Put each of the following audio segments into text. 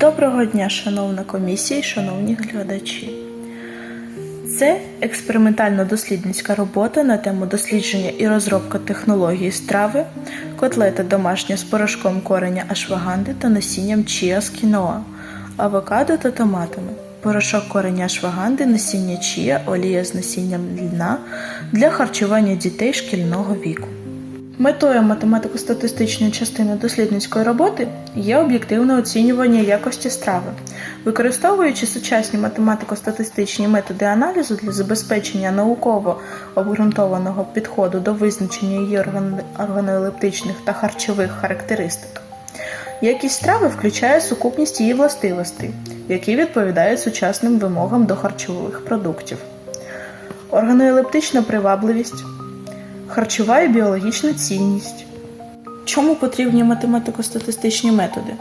Доброго дня, шановна комісія шановні глядачі. Це експериментально-дослідницька робота на тему дослідження і розробка технології страви, котлета домашня з порошком кореня ашваганди та насінням чіа з кіноа, авокадо та томатами, порошок кореня ашваганди, насіння чіа, олія з насінням льна для харчування дітей шкільного віку. Метою математико-статистичної частини дослідницької роботи є об'єктивне оцінювання якості страви, використовуючи сучасні математико-статистичні методи аналізу для забезпечення науково обґрунтованого підходу до визначення її орган- органолептичних та харчових характеристик. Якість страви включає сукупність її властивостей, які відповідають сучасним вимогам до харчових продуктів. Органоелептична привабливість, харчова і біологічна цінність. Чому потрібні математико-статистичні методи?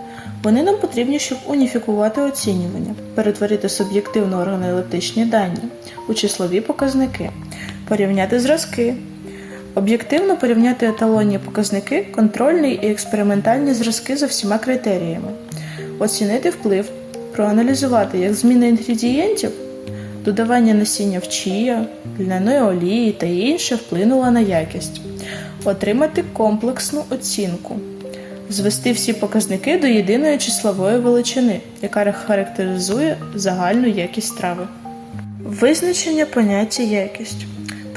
Вони нам потрібні, щоб уніфікувати оцінювання, перетворити суб'єктивно органоелептичні дані у числові показники, порівняти зразки, об'єктивно порівняти еталонні показники, контрольні і експериментальні зразки за всіма критеріями, оцінити вплив, проаналізувати як зміни інгредієнтів, додавання насіння в чія, льняної олії та інше вплинуло на якість, отримати комплексну оцінку, звести всі показники до єдиної числової величини, яка характеризує загальну якість страви. Визначення поняття якість.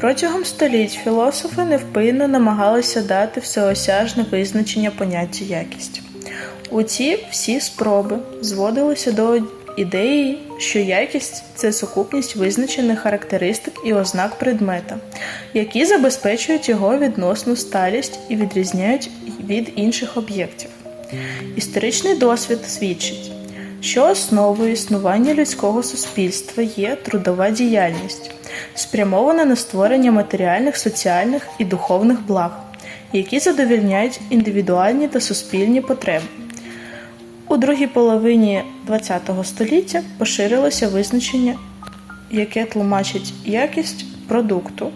Протягом століть філософи невпинно намагалися дати всеосяжне визначення поняття якість. У ці всі спроби зводилися до ідеї, що якість це сукупність визначених характеристик і ознак предмета, які забезпечують його відносну сталість і відрізняють від інших об'єктів. Історичний досвід свідчить, що основою існування людського суспільства є трудова діяльність, спрямована на створення матеріальних, соціальних і духовних благ, які задовільняють індивідуальні та суспільні потреби. У другій половині ХХ століття поширилося визначення, яке тлумачить якість продукту,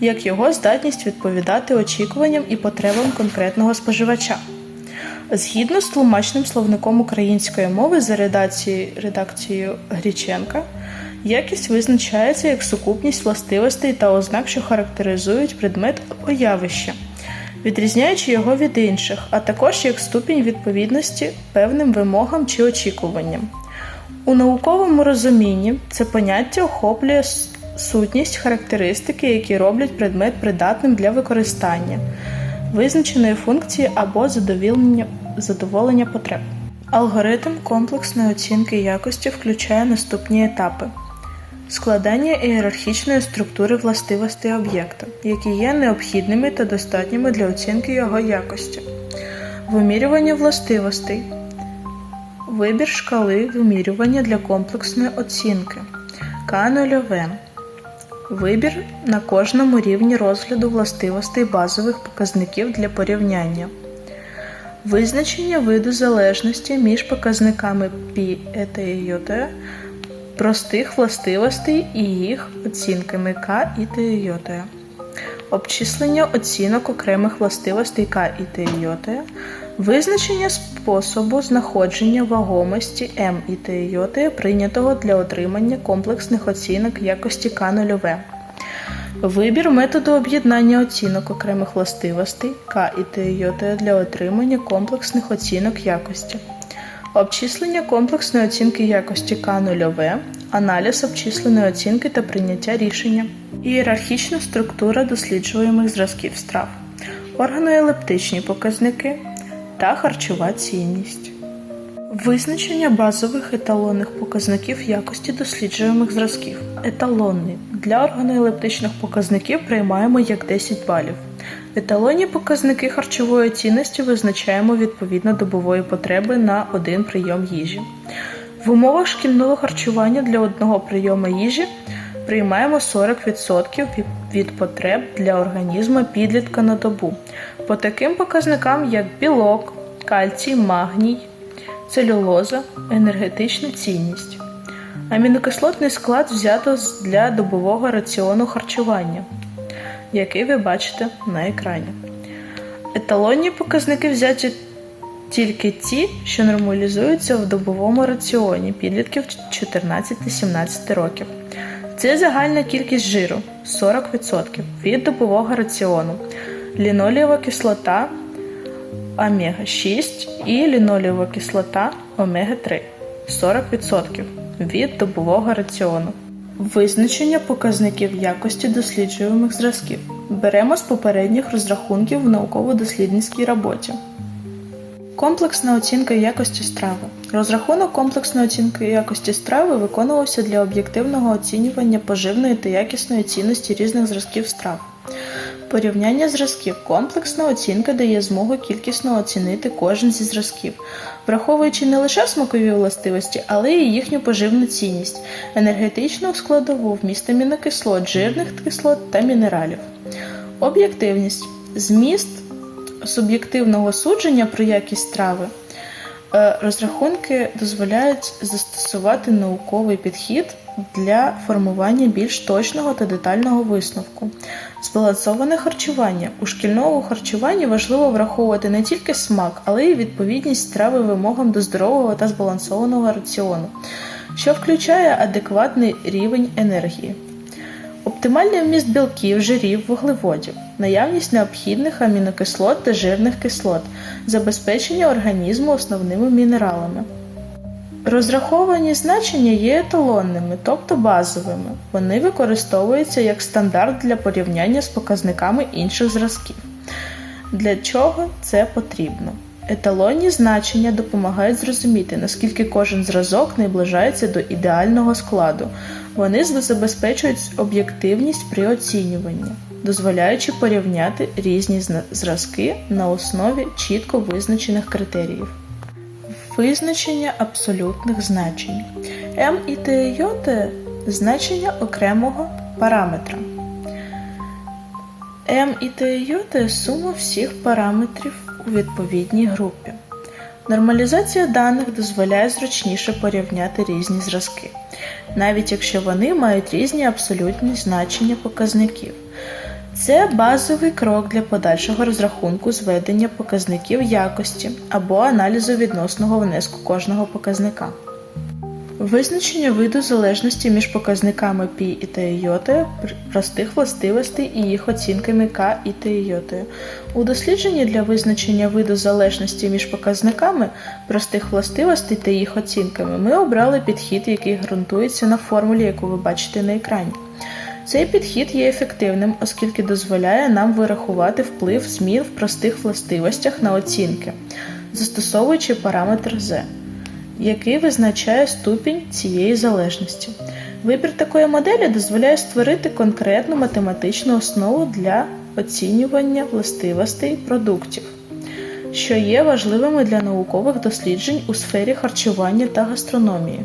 як його здатність відповідати очікуванням і потребам конкретного споживача. Згідно з тлумачним словником української мови за редакцією, редакцією Гріченка, якість визначається як сукупність властивостей та ознак, що характеризують предмет або явище, відрізняючи його від інших, а також як ступінь відповідності певним вимогам чи очікуванням. У науковому розумінні це поняття охоплює сутність характеристики, які роблять предмет придатним для використання, визначеної функції або задоволення, задоволення потреб. Алгоритм комплексної оцінки якості включає наступні етапи: складання ієрархічної структури властивостей об'єкта, які є необхідними та достатніми для оцінки його якості, вимірювання властивостей, вибір шкали вимірювання для комплексної оцінки, К0В, вибір на кожному рівні розгляду властивостей базових показників для порівняння. Визначення виду залежності між показниками π, ет і йот, простих властивостей і їх оцінками К і Т і йот. Обчислення оцінок окремих властивостей К і Т і йот. Визначення способу знаходження вагомості М і Т прийнятого для отримання комплексних оцінок якості К0В. Вибір методу об'єднання оцінок окремих властивостей К і Т для отримання комплексних оцінок якості. Обчислення комплексної оцінки якості К0В, аналіз обчисленої оцінки та прийняття рішення. Ієрархічна структура досліджуємих зразків страв, органоелептичні показники та харчова цінність. Визначення базових еталонних показників якості досліджуємих зразків. Еталонний для органоелептичних показників приймаємо як 10 балів. Еталонні показники харчової цінності визначаємо відповідно добової потреби на один прийом їжі. В умовах шкільного харчування для одного прийому їжі приймаємо 40% від- від потреб для організму підлітка на добу. По таким показникам, як білок, кальцій, магній, целюлоза, енергетична цінність. Амінокислотний склад взято для добового раціону харчування, який ви бачите на екрані. Еталонні показники взяті тільки ті, що нормалізуються в добовому раціоні підлітків 14-17 років. Це загальна кількість жиру 40% від добового раціону, лінолієва кислота омега-6 і лінолієва кислота омега-3 40% від добового раціону. Визначення показників якості досліджуємих зразків. Беремо з попередніх розрахунків в науково-дослідницькій роботі. Комплексна оцінка якості страви. Розрахунок комплексної оцінки якості страви виконувався для об'єктивного оцінювання поживної та якісної цінності різних зразків страв. Порівняння зразків. Комплексна оцінка дає змогу кількісно оцінити кожен зі зразків, враховуючи не лише смакові властивості, але й їхню поживну цінність, енергетичну складову вміст амінокислот, жирних кислот та мінералів. Об'єктивність зміст суб'єктивного судження про якість страви. Е, Розрахунки дозволяють застосувати науковий підхід для формування більш точного та детального висновку. Збалансоване харчування. У шкільному харчуванні важливо враховувати не тільки смак, але й відповідність страви вимогам до здорового та збалансованого раціону, що включає адекватний рівень енергії. Оптимальний вміст білків, жирів, вуглеводів, наявність необхідних амінокислот та жирних кислот, забезпечення організму основними мінералами. Розраховані значення є еталонними, тобто базовими. Вони використовуються як стандарт для порівняння з показниками інших зразків. Для чого це потрібно? Еталонні значення допомагають зрозуміти, наскільки кожен зразок наближається до ідеального складу. Вони забезпечують об'єктивність при оцінюванні, дозволяючи порівняти різні зразки на основі чітко визначених критеріїв. Визначення абсолютних значень. М і Т і Й – це значення окремого параметра. М і Т і Й – це сума всіх параметрів у відповідній групі. Нормалізація даних дозволяє зручніше порівняти різні зразки, навіть якщо вони мають різні абсолютні значення показників. Це базовий крок для подальшого розрахунку зведення показників якості або аналізу відносного внеску кожного показника. Визначення виду залежності між показниками π і Т і простих властивостей і їх оцінками К і Т і У дослідженні для визначення виду залежності між показниками простих властивостей та їх оцінками ми обрали підхід, який ґрунтується на формулі, яку ви бачите на екрані. Цей підхід є ефективним, оскільки дозволяє нам вирахувати вплив змін в простих властивостях на оцінки, застосовуючи параметр z, який визначає ступінь цієї залежності. Вибір такої моделі дозволяє створити конкретну математичну основу для оцінювання властивостей продуктів, що є важливими для наукових досліджень у сфері харчування та гастрономії.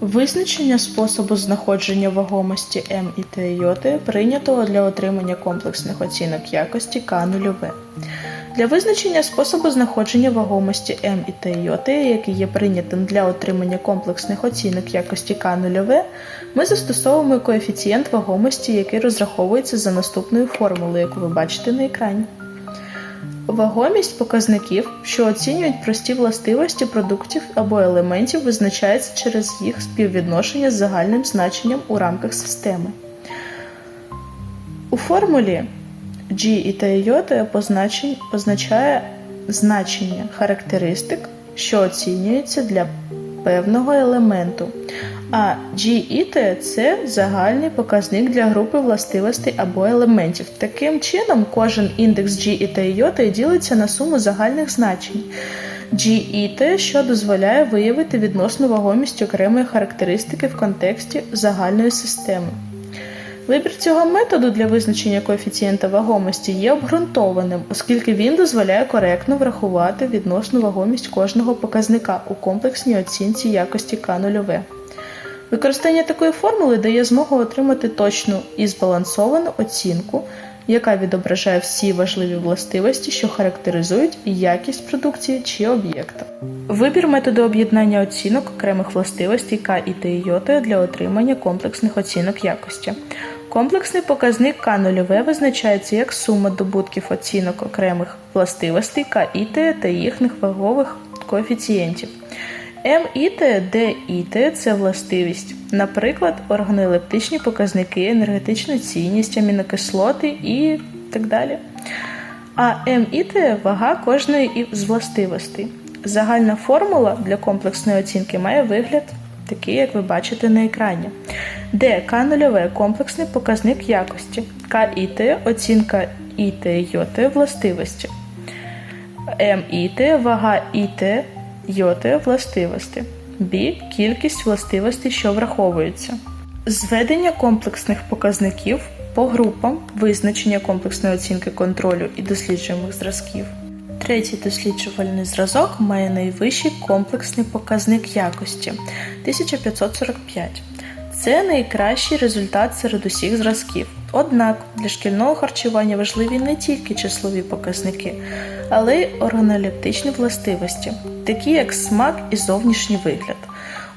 Визначення способу знаходження вагомості М і Т прийнятого для отримання комплексних оцінок якості К0В. Для визначення способу знаходження вагомості М і Т і Й, який є прийнятим для отримання комплексних оцінок якості К0В, ми застосовуємо коефіцієнт вагомості, який розраховується за наступною формулою, яку ви бачите на екрані. Вагомість показників, що оцінюють прості властивості продуктів або елементів, визначається через їх співвідношення з загальним значенням у рамках системи. У формулі G і J позначає значення характеристик, що оцінюються для певного елементу. А G і T – це загальний показник для групи властивостей або елементів. Таким чином, кожен індекс G і J ділиться на суму загальних значень. G і T, що дозволяє виявити відносну вагомість окремої характеристики в контексті загальної системи. Вибір цього методу для визначення коефіцієнта вагомості є обґрунтованим, оскільки він дозволяє коректно врахувати відносну вагомість кожного показника у комплексній оцінці якості К0В. Використання такої формули дає змогу отримати точну і збалансовану оцінку, яка відображає всі важливі властивості, що характеризують якість продукції чи об'єкта. Вибір методу об'єднання оцінок окремих властивостей К і Т і Й для отримання комплексних оцінок якості. Комплексний показник К0 визначається як сума добутків оцінок окремих властивостей КІТ та їхніх вагових коефіцієнтів. МІТ, ДІТ – це властивість, наприклад, органолептичні показники, енергетична цінність, амінокислоти і так далі. А МІТ – вага кожної з властивостей. Загальна формула для комплексної оцінки має вигляд такий, як ви бачите на екрані. Де К0 комплексний показник якості, КІТ оцінка ІТ ЙОТ властивості. МІТ вага ІТ ЙОТ властивості. Б. Кількість властивостей, що враховуються. Зведення комплексних показників по групам. Визначення комплексної оцінки контролю і досліджуємих зразків. Третій досліджувальний зразок має найвищий комплексний показник якості 1545. Це найкращий результат серед усіх зразків. Однак для шкільного харчування важливі не тільки числові показники, але й органолептичні властивості, такі як смак і зовнішній вигляд.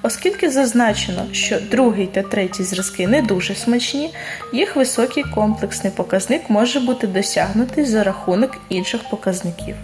Оскільки зазначено, що другий та третій зразки не дуже смачні, їх високий комплексний показник може бути досягнутий за рахунок інших показників.